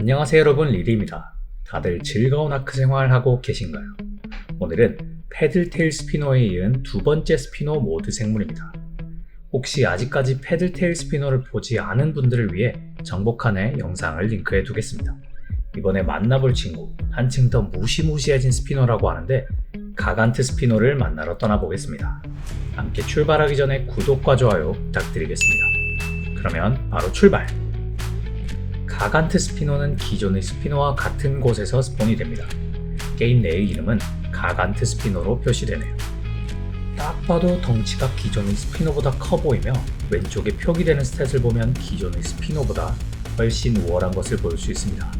안녕하세요 여러분 리리입니다. 다들 즐거운 아크 생활하고 계신가요? 오늘은 패들테일 스피너에 이은 두 번째 스피너 모드 생물입니다. 혹시 아직까지 패들테일 스피너를 보지 않은 분들을 위해 정복한의 영상을 링크해 두겠습니다. 이번에 만나볼 친구, 한층 더 무시무시해진 스피너라고 하는데 가간트 스피너를 만나러 떠나보겠습니다. 함께 출발하기 전에 구독과 좋아요 부탁드리겠습니다. 그러면 바로 출발! 가간트 스피너는 기존의 스피너와 같은 곳에서 스폰이 됩니다. 게임 내의 이름은 가간트 스피너로 표시되네요. 딱 봐도 덩치가 기존의 스피너보다 커 보이며 왼쪽에 표기되는 스탯을 보면 기존의 스피너보다 훨씬 우월한 것을 볼 수 있습니다.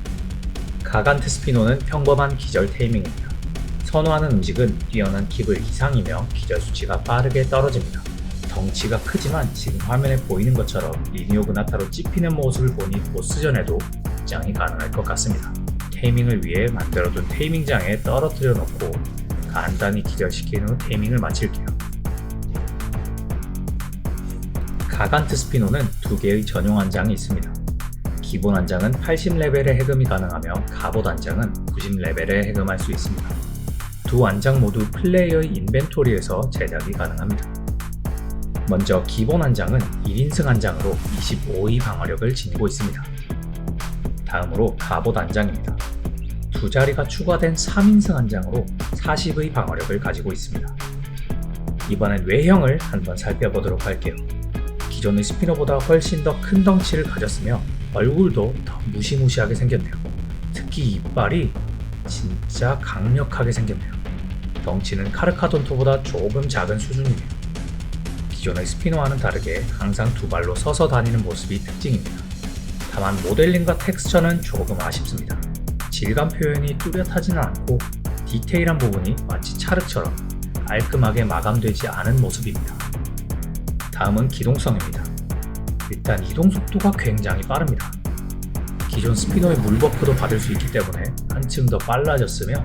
가간트 스피너는 평범한 기절 테이밍입니다. 선호하는 음식은 뛰어난 킵을 이상이며 기절 수치가 빠르게 떨어집니다. 덩치가 크지만 지금 화면에 보이는 것처럼 리니오 그나타로 찝히는 모습을 보니 보스전에도 입장이 가능할 것 같습니다. 테이밍을 위해 만들어둔 테이밍장에 떨어뜨려 놓고 간단히 기절시킨 후 테이밍을 마칠게요. 가간트 스피노는 두 개의 전용 한장이 있습니다. 기본 한장은 80레벨의 해금이 가능하며 갑옷 한장은 90레벨에 해금할 수 있습니다. 두 안장 모두 플레이어의 인벤토리에서 제작이 가능합니다. 먼저 기본 한장은 1인승 한장으로 25의 방어력을 지니고 있습니다. 다음으로 갑옷 한장입니다. 두 자리가 추가된 3인승 한장으로 40의 방어력을 가지고 있습니다. 이번엔 외형을 한번 살펴보도록 할게요. 기존의 스피너보다 훨씬 더 큰 덩치를 가졌으며 얼굴도 더 무시무시하게 생겼네요. 특히 이빨이 진짜 강력하게 생겼네요. 덩치는 카르카돈토보다 조금 작은 수준이네요. 기존의 스피너와는 다르게 항상 두 발로 서서 다니는 모습이 특징입니다. 다만 모델링과 텍스처는 조금 아쉽습니다. 질감 표현이 뚜렷하지는 않고 디테일한 부분이 마치 차르처럼 깔끔하게 마감되지 않은 모습입니다. 다음은 기동성입니다. 일단 이동 속도가 굉장히 빠릅니다. 기존 스피너의 물 버프도 받을 수 있기 때문에 한층 더 빨라졌으며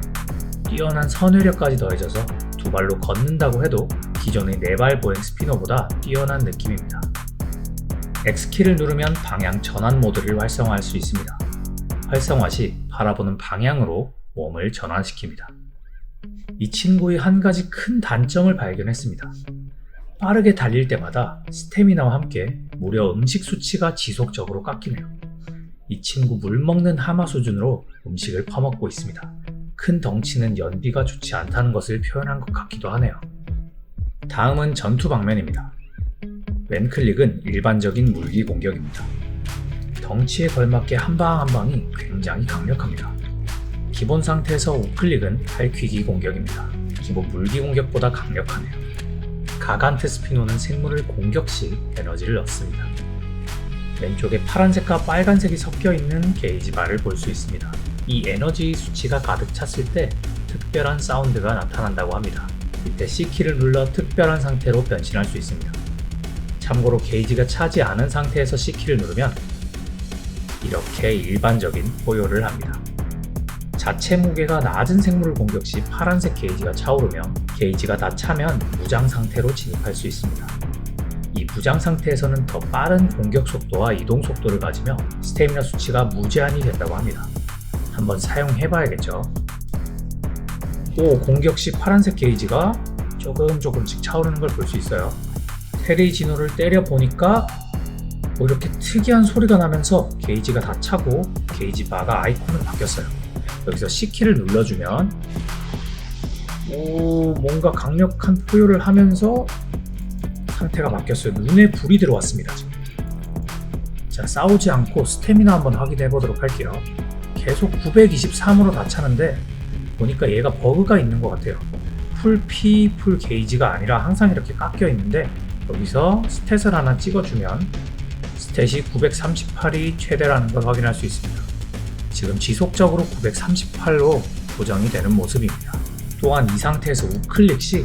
뛰어난 선회력까지 더해져서 두 발로 걷는다고 해도 기존의 네발 보행 스피너보다 뛰어난 느낌입니다. X키를 누르면 방향 전환 모드를 활성화할 수 있습니다. 활성화 시 바라보는 방향으로 몸을 전환시킵니다. 이 친구의 한 가지 큰 단점을 발견했습니다. 빠르게 달릴 때마다 스태미나와 함께 무려 음식 수치가 지속적으로 깎이네요. 이 친구 물 먹는 하마 수준으로 음식을 퍼먹고 있습니다. 큰 덩치는 연비가 좋지 않다는 것을 표현한 것 같기도 하네요. 다음은 전투 방면입니다. 왼클릭은 일반적인 물기 공격입니다. 덩치에 걸맞게 한 방 한 방이 굉장히 강력합니다. 기본 상태에서 우클릭은 팔퀴기 공격입니다. 기본 물기 공격보다 강력하네요. 가간트 스피노는 생물을 공격 시 에너지를 얻습니다. 왼쪽에 파란색과 빨간색이 섞여 있는 게이지 바를 볼 수 있습니다. 이 에너지 수치가 가득 찼을 때 특별한 사운드가 나타난다고 합니다. 밑에 C키를 눌러 특별한 상태로 변신할 수 있습니다. 참고로 게이지가 차지 않은 상태에서 C키를 누르면 이렇게 일반적인 포효를 합니다. 자체 무게가 낮은 생물을 공격 시 파란색 게이지가 차오르며 게이지가 다 차면 무장 상태로 진입할 수 있습니다. 이 무장 상태에서는 더 빠른 공격 속도와 이동 속도를 가지며 스태미나 수치가 무제한이 된다고 합니다. 한번 사용해 봐야겠죠. 오, 공격 시 파란색 게이지가 조금 조금씩 차오르는 걸 볼 수 있어요. 테레이 진호를 때려 보니까 뭐 이렇게 특이한 소리가 나면서 게이지가 다 차고 게이지 바가 아이콘으로 바뀌었어요. 여기서 C키를 눌러주면 오 뭔가 강력한 포효를 하면서 상태가 바뀌었어요. 눈에 불이 들어왔습니다. 지금. 자 싸우지 않고 스태미나 한번 확인해 보도록 할게요. 계속 923으로 다 차는데 보니까 얘가 버그가 있는 것 같아요. 풀 P, 풀 게이지가 아니라 항상 이렇게 깎여 있는데 여기서 스탯을 하나 찍어주면 스탯이 938이 최대라는 걸 확인할 수 있습니다. 지금 지속적으로 938로 고정이 되는 모습입니다. 또한 이 상태에서 우클릭 시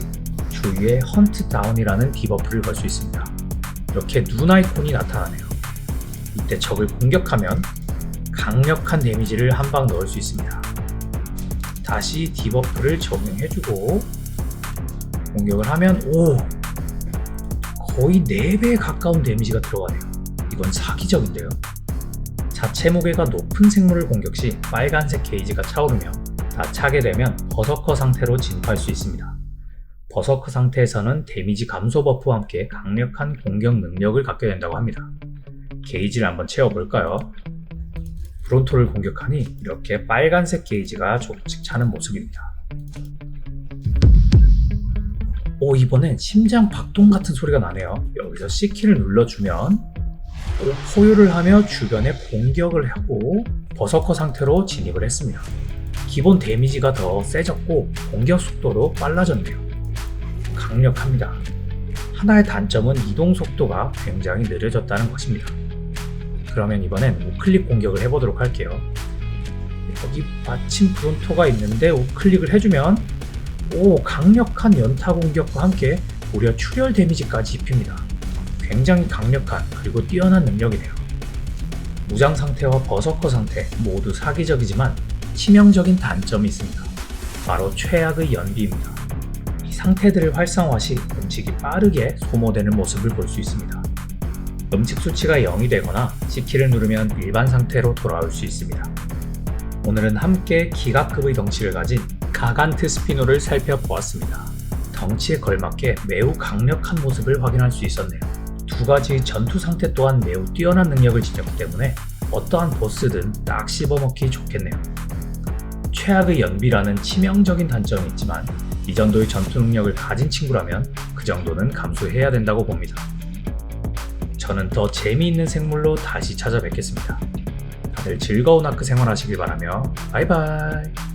주위에 헌트 다운이라는 디버프를 걸 수 있습니다. 이렇게 눈 아이콘이 나타나네요. 이때 적을 공격하면 강력한 데미지를 한 방 넣을 수 있습니다. 다시 디버프를 적용해주고 공격을 하면 오 거의 4배에 가까운 데미지가 들어가네요. 이건 사기적인데요. 자체 무게가 높은 생물을 공격 시 빨간색 게이지가 차오르며 다 차게 되면 버서커 상태로 진입할 수 있습니다. 버서커 상태에서는 데미지 감소 버프와 함께 강력한 공격 능력을 갖게 된다고 합니다. 게이지를 한번 채워볼까요? 브론토를 공격하니 이렇게 빨간색 게이지가 조금씩 차는 모습입니다. 오 이번엔 심장 박동 같은 소리가 나네요. 여기서 C키를 눌러주면 오, 포유를 하며 주변에 공격을 하고 버서커 상태로 진입을 했습니다. 기본 데미지가 더 세졌고 공격 속도도 빨라졌네요. 강력합니다. 하나의 단점은 이동 속도가 굉장히 느려졌다는 것입니다. 그러면 이번엔 우클릭 공격을 해보도록 할게요. 여기 마침 브론토가 있는데 우클릭을 해주면 오 강력한 연타 공격과 함께 무려 출혈 데미지까지 입힙니다. 굉장히 강력한 그리고 뛰어난 능력이네요. 무장 상태와 버서커 상태 모두 사기적이지만 치명적인 단점이 있습니다. 바로 최악의 연비입니다. 이 상태들을 활성화 시 음식이 빠르게 소모되는 모습을 볼 수 있습니다. 음식 수치가 0이 되거나 C키를 누르면 일반 상태로 돌아올 수 있습니다. 오늘은 함께 기가급의 덩치를 가진 가간트 스피노를 살펴보았습니다. 덩치에 걸맞게 매우 강력한 모습을 확인할 수 있었네요. 두 가지 전투 상태 또한 매우 뛰어난 능력을 지녔기 때문에 어떠한 보스든 딱 씹어먹기 좋겠네요. 최악의 연비라는 치명적인 단점이 있지만 이 정도의 전투 능력을 가진 친구라면 그 정도는 감수해야 된다고 봅니다. 저는 더 재미있는 생물로 다시 찾아뵙겠습니다. 다들 즐거운 아크 생활하시길 바라며 바이바이